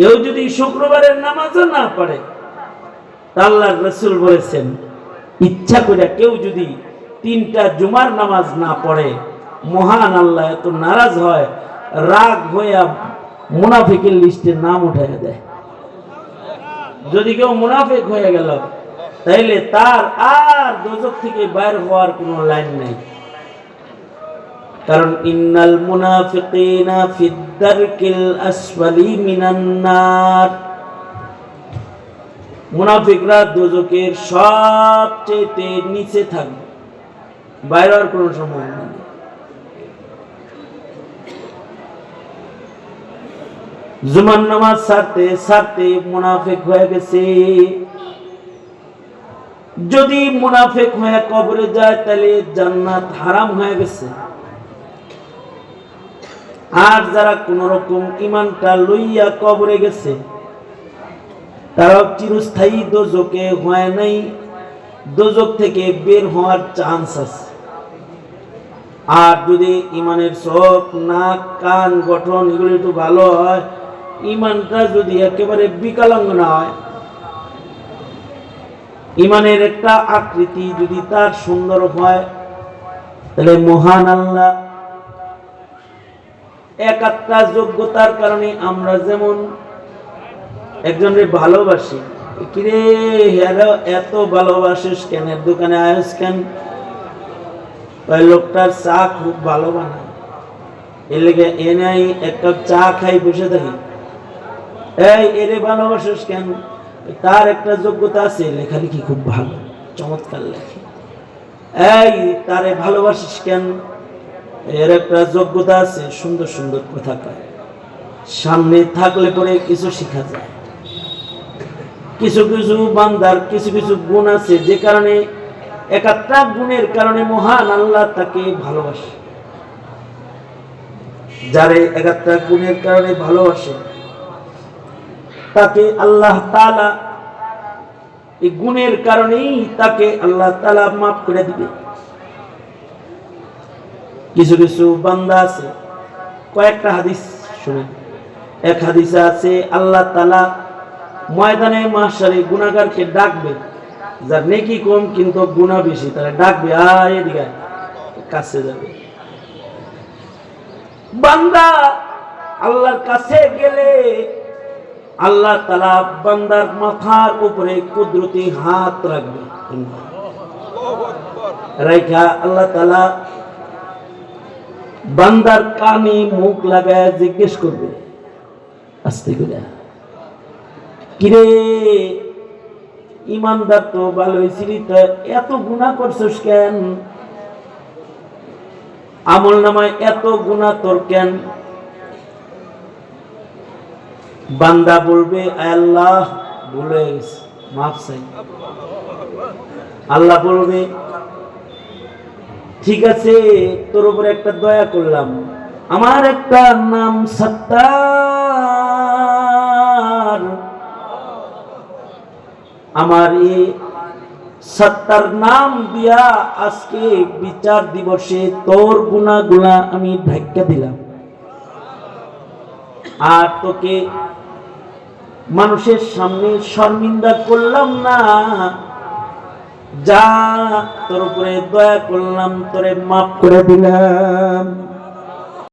কেউ যদি শুক্রবারের নামাজও না পড়ে আল্লাহ রসুল বলেছেন, ইচ্ছা করে কেউ যদি তিনটা জুমার নামাজ না পড়ে, মহান আল্লাহ এত নারাজ হয়, রাগ হইয়া মুনাফিকের লিস্টে নাম উঠে দেয়। যদি কেউ মুনাফিক হয়ে গেল, তাইলে তার আর দোজক থেকে বাইর হওয়ার কোনো লাইন নেই। কারণ ইন্নাল মুনাফিকিনা ফিদ্দারকিল আসফালি মিনান নার। মুনাফিকরা দোজকের সবচেয়ে নিচে থাকবে, বাইরে হওয়ার কোনো সম্ভাবনা নেই। জুমার নামাজ সারতে সারতে মুনাফিক হয়ে গেছে। যদি মুনাফিক হয়ে কবরে যায়, তাহলে জান্নাত হারাম হয়ে গেছে। আর যারা কোন রকম ইমানটা লইয়া কবরে গেছে তারা চিরস্থায়ী দোজকে হয় নাই। দোজক থেকে বের হওয়ার চান্স আছে। আর যদি ইমানের চোখ নাক, কান, গঠন এগুলো একটু ভালো হয় ইমানটা যদি একেবারে বিকলাঙ্গ না হয় ইমানের একটা আকৃতি যদি তার সুন্দর হয়, তাহলে মহান আল্লাহ এক একটা যোগ্যতার কারণে আমরা যেমন একজনের ভালোবাসি, কিরে হেরা এত ভালোবাসিস কেন? দোকানে আয়স কেন? ওই লোকটার চা খুব ভালো বানায়। এর লেগে এনে এক কাপ চা খাই, বসে থাকি। এই, এরে ভালোবাসিস কেন? তার একটা যোগ্যতা আছে লেখালেখি খুব ভালো, চমৎকার লেখে। এই, তারে ভালোবাসিস কেন? এর একটা যোগ্যতা আছে, সুন্দর সুন্দর কথা কয়। সামনে থাকলে পরে কিছু শেখা যায়। কিছু কিছু বান্দার কিছু কিছু গুণ আছে, যে কারণে একাত্রা গুণের কারণে মহান আল্লাহ তাকে ভালোবাসে। যারে একাত্রা গুণের কারণে ভালোবাসে, তাকে আল্লাহ তালা এই গুণের কারণেই তাকে আল্লাহ তালা মাফ করে দিবে। কিছু কিছু বান্দা আছে। কয়েকটা হাদিস শুনে এক হাদিসে আছে আল্লাহ তালা ময়দানে মাসারে গুণাগারকে ডাকবে। যার নেকি কম কিন্তু গুণা বেশি তারা ডাকবে আয় এদিকে কাছে যাবে। বান্দা আল্লাহর কাছে গেলে আল্লাহ তালা বান্দার মাথার উপরে কুদরতি হাত রাখবে। রাইখা আল্লাহ তালা বান্দার কানে মুখ লাগায় জিজ্ঞেস করবে, আস্তে করে। কিরে, ইমানদার তো ভালো হয়েছিলি তো এত গুণা করছিস কেন? আমল নামায় এত গুণা তোর কেন? বান্দা বলবে, আল্লাহ গেছে, মাফ চাই। আল্লাহ বলবে ঠিক আছে, তোর উপরে একটা দয়া করলাম। আমার একটা নাম সত্তার। আমার এই সত্তার নাম দিয়া আজকে বিচার দিবসে তোর গুণাগুলা আমি ধাক্কা দিলাম। আর তোকে মানুষের সামনে শর্মিন্দা করলাম না যা তোর উপরে দয়া করলাম তোরে মাফ করে দিলাম।